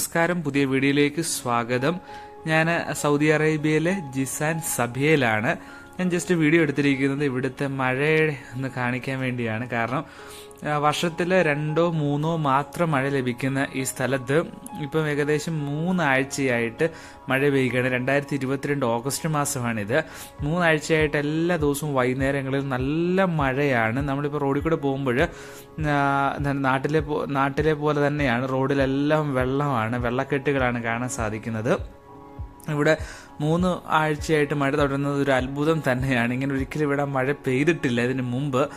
നമസ്കാരം. പുതിയ വീഡിയോയിലേക്ക് സ്വാഗതം. ഞാൻ സൗദി അറേബ്യയിലെ ജിസാൻ സഭയിലാണ്. ഞാൻ ജസ്റ്റ് വീഡിയോ എടുത്തിരിക്കുന്നത് ഇവിടുത്തെ മഴയെ ഒന്ന് കാണിക്കാൻ വേണ്ടിയാണ്. കാരണം വർഷത്തിൽ രണ്ടോ മൂന്നോ മാത്രം മഴ ലഭിക്കുന്ന ഈ സ്ഥലത്ത് ഇപ്പം ഏകദേശം മൂന്നാഴ്ചയായിട്ട് മഴ പെയ്യുകയാണ്. രണ്ടായിരത്തി ഇരുപത്തിരണ്ട് ഓഗസ്റ്റ് മാസമാണിത്. മൂന്നാഴ്ചയായിട്ട് എല്ലാ ദിവസവും വൈകുന്നേരങ്ങളിൽ നല്ല മഴയാണ്. നമ്മളിപ്പോൾ റോഡിൽ കൂടെ പോകുമ്പോൾ നാട്ടിലെ നാട്ടിലെ പോലെ തന്നെയാണ്. റോഡിലെല്ലാം വെള്ളമാണ്. വെള്ളക്കെട്ടുകളാണ് കാണാൻ സാധിക്കുന്നത്. ഇവിടെ മൂന്ന് ആഴ്ചയായിട്ട് മഴ തുടരുന്നത് ഒരു അത്ഭുതം തന്നെയാണ്. ഇങ്ങനെ ഒരിക്കലും ഇവിടെ മഴ പെയ്തിട്ടില്ല ഇതിന് മുമ്പ്.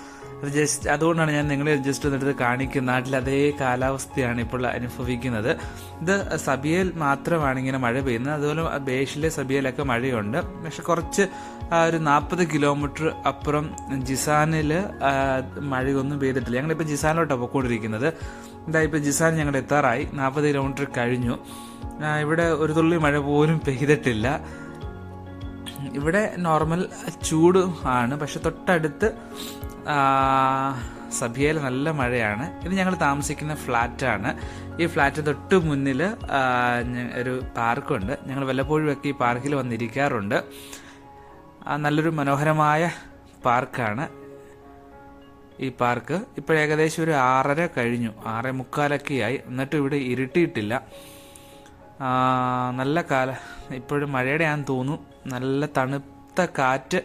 അത് ജസ്റ്റ് അതുകൊണ്ടാണ് ഞാൻ നിങ്ങളെ ജസ്റ്റ് ഒന്നെടുത്ത് കാണിക്കുന്നത്. നാട്ടിൽ അതേ കാലാവസ്ഥയാണ് ഇപ്പോൾ അനുഭവിക്കുന്നത്. ഇത് സബിയയിൽ മാത്രമാണ് ഇങ്ങനെ മഴ പെയ്യുന്നത്. അതുപോലെ ബേഷിലെ സബിയയിലൊക്കെ മഴയുണ്ട്. പക്ഷെ കുറച്ച് ഒരു നാൽപ്പത് കിലോമീറ്റർ അപ്പുറം ജിസാനിൽ മഴയൊന്നും പെയ്തിട്ടില്ല. ഞങ്ങളിപ്പോൾ ജിസാനിലോട്ടാണ് പോയിക്കൊണ്ടിരിക്കുന്നത്. എന്താ ഇപ്പോൾ ജിസാൻ ഞങ്ങൾ എത്താറായി നാൽപ്പത് കിലോമീറ്റർ കഴിഞ്ഞു. ഇവിടെ ഒരു തുള്ളി മഴ പോലും പെയ്തിട്ടില്ല. ഇവിടെ നോർമൽ ചൂട് ആണ് പക്ഷെ തൊട്ടടുത്ത് സഭിയൽ നല്ല മഴയാണ്. ഇത് ഞങ്ങൾ താമസിക്കുന്ന ഫ്ലാറ്റാണ്. ഈ ഫ്ലാറ്റ് തൊട്ട് മുന്നിൽ ഒരു പാർക്കുണ്ട്. ഞങ്ങൾ വല്ലപ്പോഴും ഒക്കെ ഈ പാർക്കിൽ വന്നിരിക്കാറുണ്ട്. നല്ലൊരു മനോഹരമായ പാർക്കാണ് ഈ പാർക്ക്. ഇപ്പോൾ ഏകദേശം ഒരു ആറര കഴിഞ്ഞു ആറേ മുക്കാലൊക്കെയായി. എന്നിട്ടും ഇവിടെ ഇരുട്ടിയിട്ടില്ല. നല്ല കാല. ഇപ്പോഴും മഴയുടെ ആണെന്ന് തോന്നുന്നു. നല്ല തണുത്ത കാറ്റ്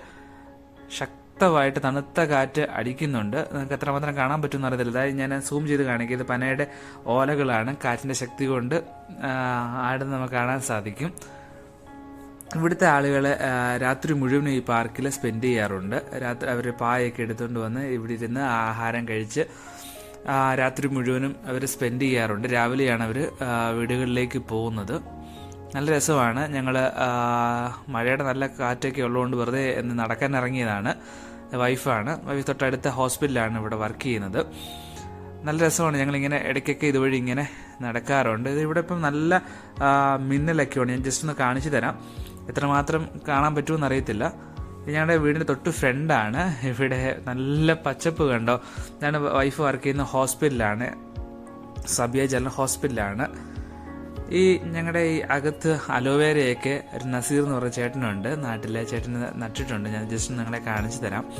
ശക്തമായിട്ട് തണുത്ത കാറ്റ് അടിക്കുന്നുണ്ട്. നിങ്ങൾക്ക് എത്രമാത്രം കാണാൻ പറ്റുമെന്ന് അറിയത്തില്ല. ഞാൻ സൂം ചെയ്ത് കാണിക്കുക ഇത് പനയുടെ ഓലകളാണ്. കാറ്റിന്റെ ശക്തി കൊണ്ട് ആ, ആടുന്നത് നമുക്ക് കാണാൻ സാധിക്കും. ഇവിടുത്തെ ആളുകൾ രാത്രി മുഴുവനും ഈ പാർക്കിൽ സ്പെൻഡ് ചെയ്യാറുണ്ട്. രാത്രി അവർ പായൊക്കെ എടുത്തുകൊണ്ട് വന്ന് ഇവിടെ ഇരുന്ന് ആഹാരം കഴിച്ച് രാത്രി മുഴുവനും അവർ സ്പെൻഡ് ചെയ്യാറുണ്ട്. രാവിലെയാണ് അവർ വീടുകളിലേക്ക് പോകുന്നത്. നല്ല രസമാണ്. ഞങ്ങൾ മഴയുടെ നല്ല കാറ്റൊക്കെ ഉള്ളതുകൊണ്ട് വെറുതെ നടക്കാൻ ഇറങ്ങിയതാണ്. വൈഫാണ്. വൈഫ് തൊട്ടടുത്ത ഹോസ്പിറ്റലാണ് ഇവിടെ വർക്ക് ചെയ്യുന്നത്. നല്ല രസമാണ്. ഞങ്ങളിങ്ങനെ ഇടയ്ക്കൊക്കെ ഇതുവഴി ഇങ്ങനെ നടക്കാറുണ്ട്. ഇത് ഇവിടെ ഇപ്പം നല്ല മിന്നലൊക്കെയാണ് ഞാൻ ജസ്റ്റ് ഒന്ന് കാണിച്ചു തരാം. എത്രമാത്രം കാണാൻ പറ്റുമെന്ന് അറിയത്തില്ല. ഞങ്ങളുടെ വീടിന്റെ തൊട്ട് ഫ്രണ്ടാണ് ഇവിടെ നല്ല പച്ചപ്പ് കണ്ടോ? ഞാൻ വൈഫ് വർക്ക് ചെയ്യുന്ന ഹോസ്പിറ്റലാണ് സബിയ ജനറൽ ഹോസ്പിറ്റലാണ് ഈ ഞങ്ങളുടെ ഈ അകത്ത് അലോവേരയൊക്കെ ഒരു നസീർ എന്ന് പറഞ്ഞ ചേട്ടനുണ്ട്. നാട്ടിലെ ചേട്ടൻ നട്ടിട്ടുണ്ട്. ഞാൻ ജസ്റ്റ് നിങ്ങളെ കാണിച്ചു തരാം.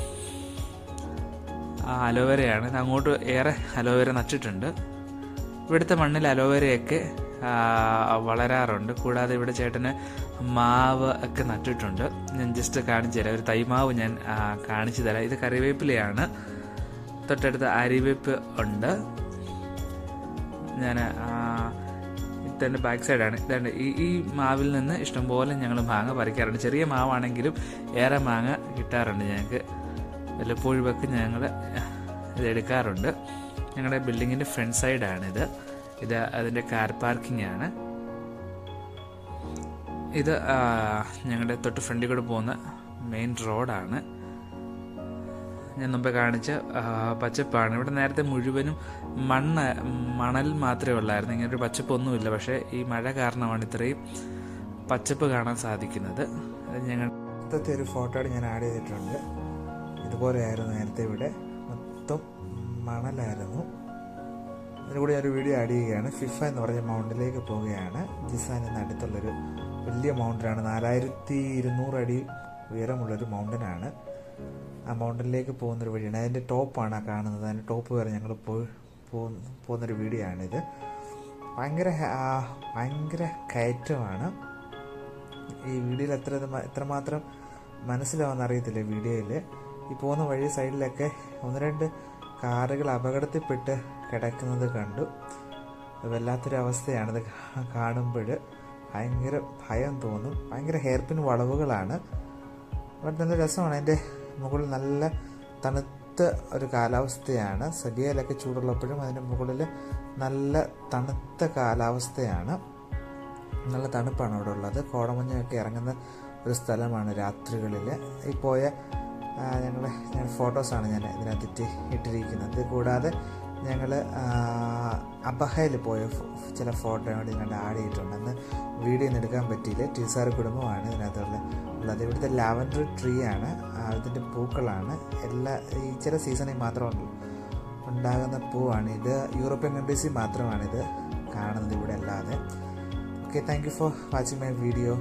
ആ അലോവേരയാണ്. അങ്ങോട്ട് ഏറെ അലോവേര നട്ടിട്ടുണ്ട്. ഇവിടുത്തെ മണ്ണിൽ അലോവേരയൊക്കെ വളരാറുണ്ട്. കൂടാതെ ഇവിടെ ചേട്ടന് മാവ് ഒക്കെ നട്ടിട്ടുണ്ട്. ഞാൻ ജസ്റ്റ് കാണിച്ചു തരാം. ഒരു തൈമാവ് ഞാൻ കാണിച്ചു തരാം. ഇത് കറിവേപ്പിലയാണ്. തൊട്ടടുത്ത് അരിവേപ്പ് ഉണ്ട്. ഞാൻ ഇതിന്റെ ബാക്ക് സൈഡാണ് ഇതാണ്ട് ഈ ഈ മാവിൽ നിന്ന് ഇഷ്ടംപോലെ ഞങ്ങൾ മാങ്ങ പറിക്കാറുണ്ട്. ചെറിയ മാവാണെങ്കിലും ഏറെ മാങ്ങ കിട്ടാറുണ്ട് ഞങ്ങൾക്ക് വല്ലപ്പോഴും ഒക്കെ ഞങ്ങൾ ഇത് എടുക്കാറുണ്ട്. ഞങ്ങളുടെ ബിൽഡിങ്ങിന്റെ ഫ്രണ്ട് സൈഡാണിത് ഇത് അതിന്റെ കാർ പാർക്കിംഗ് ആണ്. ഇത് ഞങ്ങളുടെ തൊട്ട് ഫ്രണ്ടിൽ കൂടെ പോകുന്ന മെയിൻ റോഡാണ് ഞാൻ മുമ്പേ കാണിച്ച പച്ചപ്പാണ്. ഇവിടെ നേരത്തെ മുഴുവനും മണ്ണ് മണൽ മാത്രമേ ഉള്ളായിരുന്നു. ഇങ്ങനെ ഒരു പച്ചപ്പൊന്നുമില്ല പക്ഷേ ഈ മഴ കാരണമാണ് ഇത്രയും പച്ചപ്പ് കാണാൻ സാധിക്കുന്നത്. ഞങ്ങൾ മൊത്തത്തെ ഒരു ഫോട്ടോ ഞാൻ ആഡ് ചെയ്തിട്ടുണ്ട്. ഇതുപോലെയായിരുന്നു നേരത്തെ ഇവിടെ. മൊത്തം മണലായിരുന്നു. അതിന് ഞാനൊരു വീഡിയോ ആഡ് ചെയ്യുകയാണ്. ഫിഫ എന്ന് പറഞ്ഞ മൗണ്ടിലേക്ക് പോവുകയാണ്. ജിസാൻ എന്ന അടുത്തുള്ളൊരു വലിയ മൗണ്ടനാണ് നാലായിരത്തി ഇരുന്നൂറ് അടി ഉയരമുള്ളൊരു മൗണ്ടനാണ് ആ മൗണ്ടനിലേക്ക് പോകുന്നൊരു വഴിയാണ്. അതിന്റെ ടോപ്പാണ് ആ കാണുന്നത്. അതിന്റെ ടോപ്പ് വരെ ഞങ്ങൾ പോയി പോകുന്ന- പോകുന്നൊരു വീഡിയോ ആണിത്. ഭയങ്കര ഭയങ്കര കയറ്റമാണ്. ഈ വീഡിയോയിൽ എത്ര എത്രമാത്രം മനസ്സിലാവുമെന്ന് അറിയത്തില്ല വീഡിയോയിൽ ഈ പോകുന്ന വഴി സൈഡിലൊക്കെ ഒന്ന് രണ്ട് കാറുകൾ അപകടത്തിൽപ്പെട്ട് കിടക്കുന്നത് കണ്ടു. വല്ലാത്തൊരവസ്ഥയാണത് കാണുമ്പോൾ ഭയങ്കര ഭയം തോന്നും. ഭയങ്കര ഹെയർപിൻ വളവുകളാണ്. അവിടെ നല്ല രസമാണ്. അതിന്റെ മുകളിൽ നല്ല തണുത്ത ഒരു കാലാവസ്ഥയാണ്. സദ്യയിലൊക്കെ ചൂടുള്ളപ്പോഴും അതിന്റെ മുകളിൽ നല്ല തണുത്ത കാലാവസ്ഥയാണ്. നല്ല തണുപ്പാണ് അവിടെ ഉള്ളത്. കോടമഞ്ഞൊക്കെ ഇറങ്ങുന്ന ഒരു സ്ഥലമാണ് രാത്രികളിൽ. ഈ പോയ ഞങ്ങൾ ഫോട്ടോസാണ് ഞാൻ ഇതിനകത്തിട്ട് ഇട്ടിരിക്കുന്നത്. കൂടാതെ ഞങ്ങൾ അബഹയിൽ പോയ ചില ഫോട്ടോ കൂടി ഇതിനകത്ത് ആഡ് ചെയ്തിട്ടുണ്ട്. അന്ന് വീഡിയോ ഒന്നും എടുക്കാൻ പറ്റിയില്ല. ടീസാർ കുടുംബമാണ് ഇതിനകത്തുള്ള ഉള്ളത്. ഇവിടുത്തെ ലാവൻഡർ ട്രീ ആണ് അതിന്റെ പൂക്കളാണ്. എല്ലാ ഈ ചില സീസണിൽ മാത്രം ഉണ്ടാകുന്ന പൂവാണ് ഇത്. യൂറോപ്യൻ കൺട്രീസിൽ മാത്രമാണിത് കാണുന്നത് ഇവിടെ അല്ലാതെ. Okay thank you for watching my video